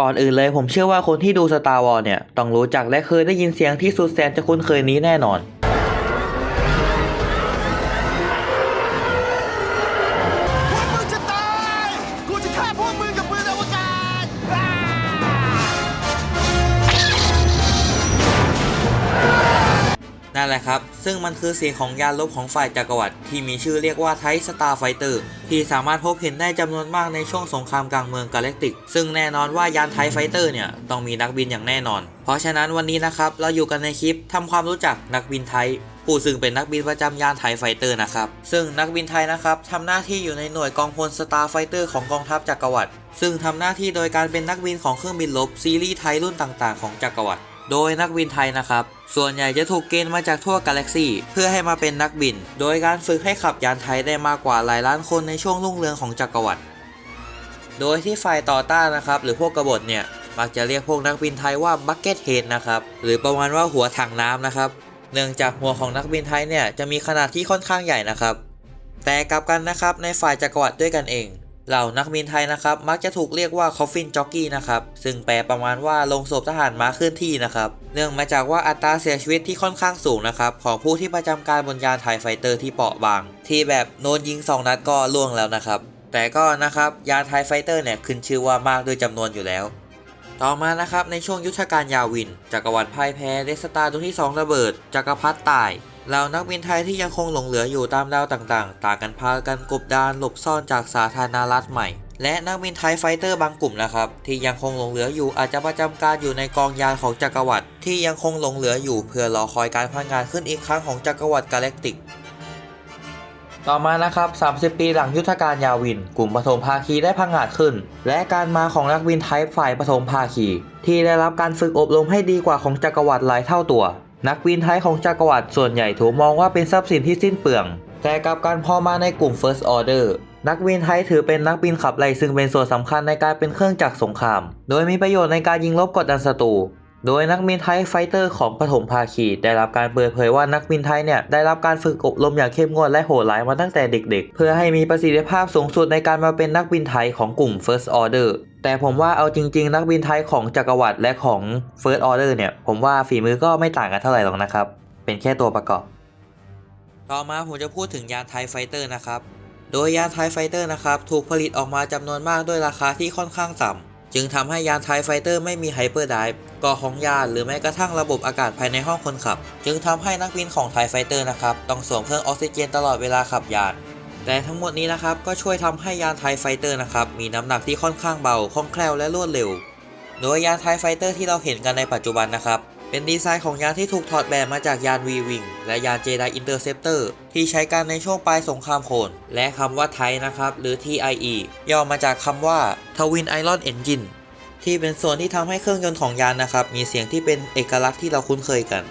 ก่อนอื่นเลยผมเชื่อว่าคนที่ดู Star Wars เนี่ย ต้องรู้จักและเคยได้ยินเสียงที่สุดแสนจะคุ้นเคยนี้แน่นอน นั่นแหละครับ ซึ่งมันคือเสียงของยานลบของฝ่ายจักรวรรดิที่มีชื่อเรียกว่าไทสตาร์ไฟเตอร์ที่สามารถพบเห็นได้จำนวนมากในช่วงสงครามกลางเมืองกาแล็กติก ซึ่งแน่นอนว่ายานไทไฟเตอร์เนี่ย ต้องมีนักบินอย่างแน่นอน เพราะฉะนั้นวันนี้นะครับ เราอยู่กันในคลิปทำความรู้จักนักบินไทผู้ซึ่งเป็นนักบินประจำยานไทไฟเตอร์นะครับ ซึ่งนักบินไทยนะครับทำหน้าที่อยู่ในหน่วยกองพลสตาร์ไฟเตอร์ของกองทัพจักรวรรดิซึ่งทำหน้าที่โดยการเป็นนักบินของเครื่องบินรบซีรีส์ไทยรุ่นต่างๆ ของจักรวรรดิ โดยนักบินไทยนะครับ ส่วนใหญ่จะถูกเกณฑ์มาจากทั่วกาแล็กซี่เพื่อให้มาเป็นนักบิน โดยการฝึกให้ขับยานไทยได้มากกว่าหลายล้านคนในช่วงรุ่งเรืองของจักรวรรดิ โดยที่ฝ่ายต่อต้านนะครับ หรือพวกกบฏเนี่ย มักจะเรียกพวกนักบินไทยว่าบักเก็ตเฮดนะครับ หรือประมาณว่าหัวถังน้ำนะครับ เนื่องจากหัวของนักบินไทยเนี่ยจะมีขนาดที่ค่อนข้างใหญ่นะครับ แต่กลับกันนะครับในฝ่ายจักรวรรดิด้วยกันเอง เหล่านักบินไทยนะครับ มักจะถูกเรียกว่า coffin jockey นะครับ ซึ่งแปลประมาณว่าลงศพทหารม้าเคลื่อนที่นะครับ เนื่องมาจากว่าอัตราเสียชีวิตที่ค่อนข้างสูงนะครับ ของผู้ที่ประจำการบนยานไทยไฟเตอร์ที่เปราะบาง ที่แบบโดนยิง 2 นัดก็ล่วงแล้วนะครับ แต่ก็นะครับยานไทยไฟเตอร์เนี่ยขึ้นชื่อว่ามากด้วยจำนวนอยู่แล้ว ต่อมานะครับในช่วงยุทธการยาวิน จักรวรรดิพ่ายแพ้เดสตาร์ดวงที่ 2 ระเบิดจักรพรรดิตาย เหล่านักบินไทยที่ยังคงหลงเหลืออยู่ตามดาวต่างๆ ต่างกันพากันกบดานหลบซ่อนจากสาธารณรัฐใหม่ และนักบินไทยไฟเตอร์บางกลุ่มนะครับ ที่ยังคงหลงเหลืออยู่อาจจะประจำการอยู่ในกองยานของจักรวรรดิที่ยังคงหลงเหลืออยู่เพื่อรอคอยการพัฒงานขึ้นอีกครั้งของจักรวรรดิกาแล็กติก ต่อมานะครับ 30 ปีหลังยุทธการยาวิน กลุ่มปฐมภาคีได้พังอาจขึ้น และการมาของนักบินไทป์ฝ่ายปฐมภาคี ที่ได้รับการฝึกอบรมให้ดีกว่าของจักรวรรดิหลายเท่าตัว นักบินไทยของจักรวรรดิส่วนใหญ่ถูกมองว่าเป็นทรัพย์สินที่สิ้นเปลือง แต่กับการพอมาในกลุ่ม First Order นักบินไทยถือเป็นนักบินขับไล่ซึ่งเป็นส่วนสำคัญในการเป็นเครื่องจักรสงคราม โดยมีประโยชน์ในการยิงลบกดดันศัตรู โดยนักบินไทยไฟเตอร์ของปฐมภาคี ได้รับการเปิดเผยว่านักบินไทยเนี่ยได้รับการฝึกอบรมอย่างเข้มงวดและโหดร้ายมาตั้งแต่เด็ก ๆ เพื่อให้มีประสิทธิภาพสูงสุดในการมาเป็นนักบินไทยของกลุ่ม First Order แต่ผมว่าเอาจริง ๆ นักบินไทยของจักรวรรดิและของ First Order เนี่ย ผมว่าฝีมือก็ไม่ต่างกันเท่าไหร่หรอกนะครับ เป็นแค่ตัวประกอบ ต่อมาผมจะพูดถึงยานไทไฟเตอร์นะครับ โดยยานไทไฟเตอร์นะครับ ถูกผลิตออกมาจำนวนมากด้วยราคาที่ค่อนข้างต่ำจึงทำให้ยานไทไฟเตอร์ไม่มีไฮเปอร์ไดฟ์ก่อของยานหรือแม้กระทั่งระบบอากาศภายในห้องคนขับ จึงทำให้นักบินของไทไฟเตอร์นะครับต้องสวมเครื่องออกซิเจนตลอดเวลาขับยาน แต่ทั้งหมดนี้นะครับก็ช่วยทำให้ยานไทไฟเตอร์นะครับมีน้ำหนักที่ค่อนข้างเบาคล่องแคล่วและรวดเร็ว โดยยานไทไฟเตอร์ที่เราเห็นกันในปัจจุบันนะครับเป็นดีไซน์ของยานที่ถูกถอดแบบมาจากยาน V-Wing และยาน Jedi Interceptor ที่ใช้กันในช่วงปลายสงครามโคลนและคำว่าไทนะครับหรือ TIE ย่อมาจากคำว่า Twin Iron Engine ที่เป็นส่วนที่ทำให้เครื่องยนต์ของยานนะครับมีเสียงที่เป็นเอกลักษณ์ที่เราคุ้นเคยกัน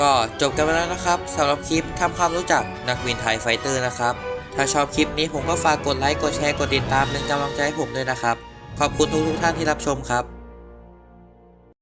ก็จบกันไปแล้วนะครับสำหรับคลิปทำความรู้จักนักบินไทยไฟเตอร์นะครับ ถ้าชอบคลิปนี้ผมก็ฝากกดไลค์ กดแชร์ กดติดตามเป็นกำลังใจให้ผมด้วยนะครับ ขอบคุณทุกทุกท่านที่รับชมครับ